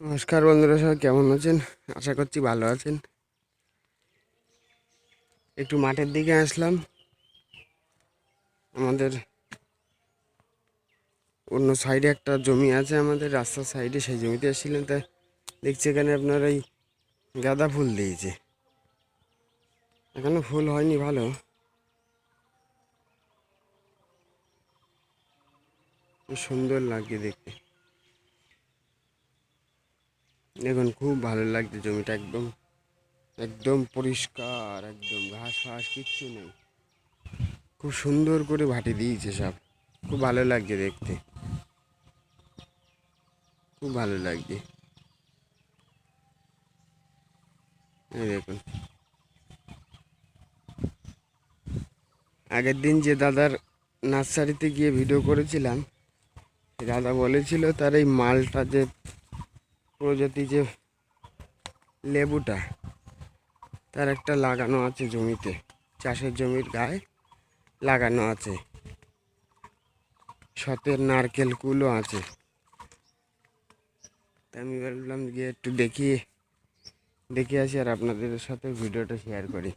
নমস্কার বন্ধুরা, সবাই কেমন আছেন? আশা করছি ভালো আছেন। একটু মাঠের দিকে আসলাম। আমাদের অন্য সাইডে একটা জমি আছে আমাদের, রাস্তার সাইডে সেই জমিতে এসেছিলেন তা দেখছি এখানে আপনার এই গাঁদা ফুল দিয়েছে। এখনও ফুল হয়নি, ভালো। সুন্দর লাগছে দেখতে। দেখুন, খুব ভালো লাগছে জমিটা, একদম একদম পরিষ্কার, একদম ঘাস ফাস কিচ্ছু নেই। খুব সুন্দর করে ভাটি দিয়েছে সব। খুব ভালো লাগছে দেখতে। খুব ভালো লাগছে। দেখুন। আগের দিন যে দাদার নার্সারিতে গিয়ে ভিডিও করেছিলাম দাদা বলেছিল তার এই মালটা যে প্রজাতি যে লেবুটা, তার একটা লাগানো আছে জমিতে, চাষের জমির গায়ে লাগানো আছে। সতের নারকেল কুলও আছে। তা আমি ভাবলাম গিয়ে একটু দেখি দেখে আসি আর আপনাদের সাথে ভিডিওটা শেয়ার করি।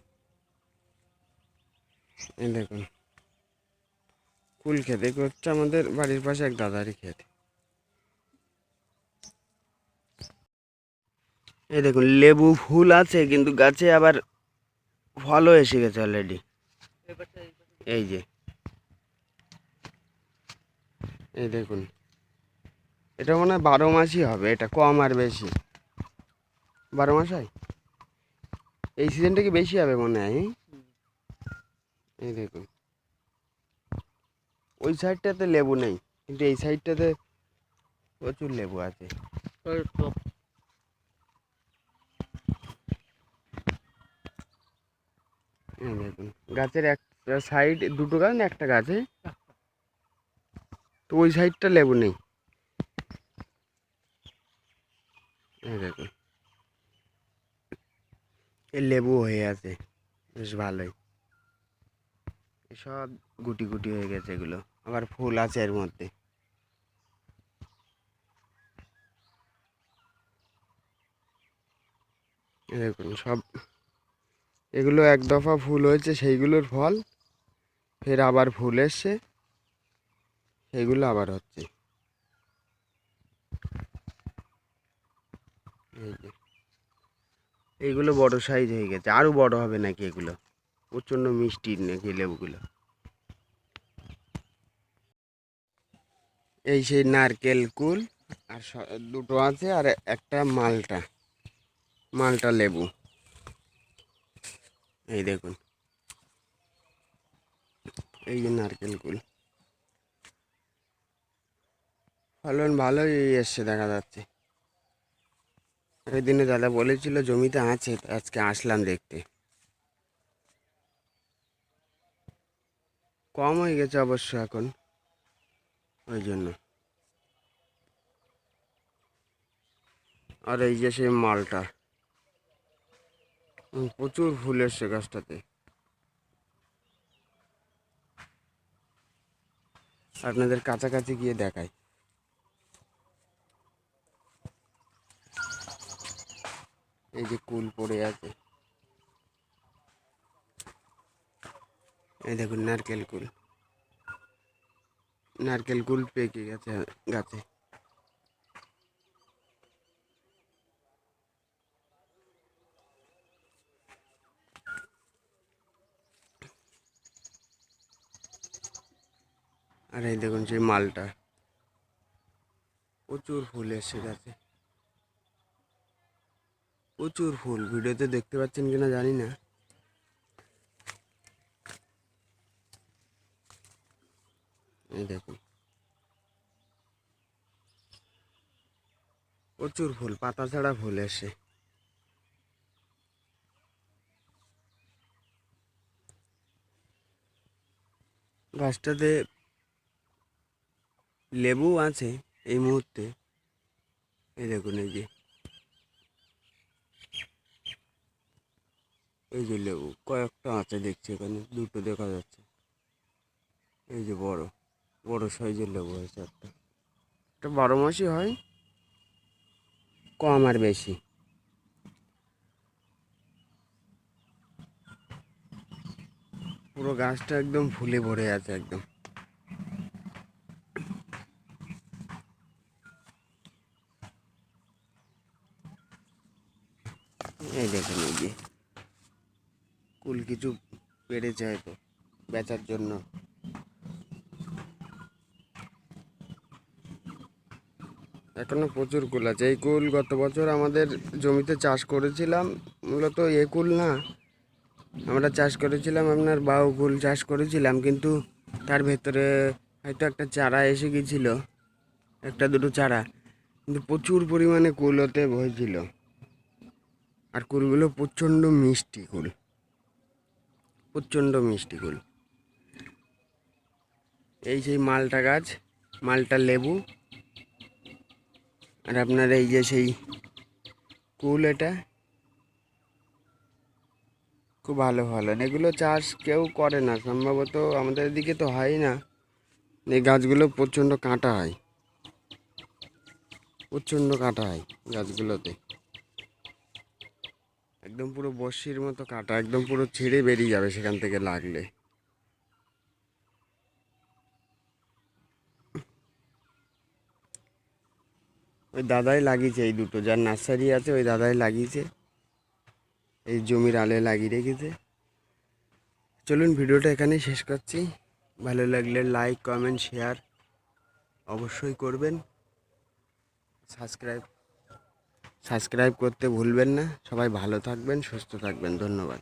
দেখুন, কুল খেতে হচ্ছে আমাদের বাড়ির পাশে এক দাদারই খেতে। এই দেখুন, লেবু ফুল আছে, কিন্তু গাছে আবার ফলও এসে গেছে অলরেডি এই যে। এই দেখুন, এটা মনে হয় বারো মাসই হবে, এটা কম আর বেশি। বারো মাস হয়? এই সিজনটা কি বেশি হবে মনে হয়? এই? দেখুন। ওই সাইডটাতে লেবু নেই, কিন্তু এই সাইডটাতে প্রচুর লেবু আছে। দেখুন, গাছের একটা সাইড দুটো গাছ না একটা গাছে? তো ওই সাইডটা লেবু নেই। এই দেখুন লেবু হয়ে আছে, বেশ ভালোই। সব গুটি গুটি হয়ে গেছে এগুলো, আবার ফুল আছে এর মধ্যে। দেখুন, সব এগুলো এক দফা ফুল হয়েছে, সেইগুলোর ফল। ফের আবার ফুল এসছে সেইগুলো আবার হচ্ছে। এই এইগুলো বড় সাইজ হয়ে গেছে আরও বড় হবে নাকি এগুলো? প্রচণ্ড মিষ্টি নাকি লেবুগুলো? এই সেই নারকেল কুল, আর দুটো আছে, আর একটা মালটা মালটা লেবু। এই দেখুন। এই যে নারকেল কুল ফলন ভালোই এসছে, দেখা যাচ্ছে। ওই দিনে দাদা বলেছিল, জমিতে আছে আজকে আসলাম দেখতে। কম হয়ে গেছে অবশ্য এখন, ওই জন্য। আর এই যে সেই মালটা। প্রচুর ফুল এসছে গাছটাতে। আপনাদের কাছাকাছি গিয়ে দেখাই। এই যে কুল পড়ে আছে। এই দেখুন, নারকেল কুল। নারকেল কুল পেকে গেছে গাছে। আর এই দেখুন সেই মালটা। প্রচুর ফুল এসছে গাছে। প্রচুর ফুল। ভিডিওতে দেখতে পাচ্ছেন কিনা জানি না। এই দেখুন। প্রচুর ফুল, পাতা ছাড়া ফুল এসে। গাছটাতে লেবু আছে এই মুহূর্তে। এই দেখুন এই যে। এই যে লেবু, কয়েকটা আছে দেখছি এখানে, দুটো দেখা যাচ্ছে। এই যে বড় বড় সাইজের লেবু হয়েছে একটা। এটা বারো মাসই হয়, কম আর বেশি। পুরো গাছটা একদম ফুলে ভরে আছে একদম। এই দেখেন এই যে। কুল কিছু পেরেছে হয়তো বেচার জন্য। এখনও প্রচুর কুল আছে। এই কুল গত বছর আমাদের জমিতে চাষ করেছিলাম, মূলত এ কুল না। আমরা চাষ করেছিলাম, আপনার বাউ কুল চাষ করেছিলাম, কিন্তু তার ভেতরে হয়তো একটা চারা এসে গেছিল, একটা দুটো চারা। কিন্তু প্রচুর পরিমাণে কুল হতে হয়েছিল আর কুলগুলো প্রচণ্ড মিষ্টি কুল। প্রচণ্ড মিষ্টি কুল। এই সেই মালটা গাছ, মালটা লেবু। আর আপনার এই যে সেই কুল এটা, খুব ভালো ভালো এগুলো চাষ কেউ করে না, সম্ভবত আমাদের দিকে তো হয় না। এই গাছগুলো প্রচণ্ড কাঁটা হয়। প্রচণ্ড কাঁটা হয় গাছগুলোতে। একদম পুরো বর্ষির মতো কাঁটা, একদম পুরো ছিঁড়ে বেরিয়ে যাবে সেখান থেকে লাগলে। ওই দাদাই লাগিয়েছে এই দুটো, যার নার্সারি আছে ওই দাদাই লাগিয়েছে। এই জমির আলে লাগিয়ে রেখেছে। চলুন ভিডিওটা এখানেই শেষ করছি। ভালো লাগলে লাইক কমেন্ট শেয়ার অবশ্যই করবেন। সাবস্ক্রাইব সাবস্ক্রাইব করতে ভুলবেন না। সবাই ভালো থাকবেন সুস্থ থাকবেন। ধন্যবাদ।